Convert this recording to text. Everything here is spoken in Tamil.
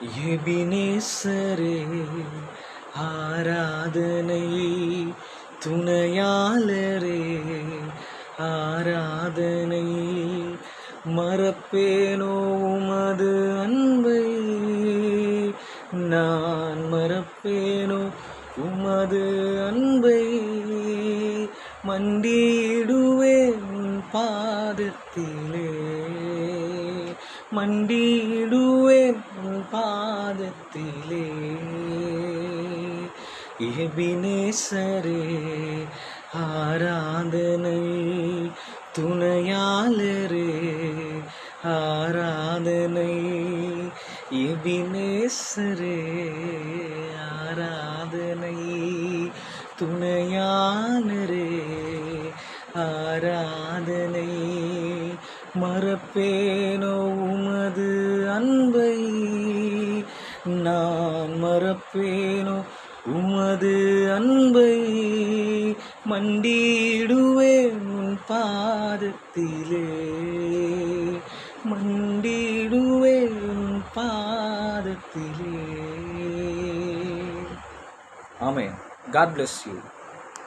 எபினேசரே ஆராதனை துணையாளரே ஆராதனை மறப்பேனோ உமது அன்பை? நான் மறப்பேனோ உமது அன்பை? மண்டியிடுவேன் பாதத்திலே மண்டியிடுவேன் பாதத்திலே. எபினேசரே ஆராதனை துணையாளரே ஆராதனை எபினேசரே ஆராதனை துணையாளரே ஆராதனை மறப்பேனோ உமது நான் மறப்பேனோ? உமது அன்பை மண்டிடுவேன் உன் பாதத்திலே. மண்டிடுவேன் உன் பாதத்திலே. ஆமே காட் பிளஸ் யூ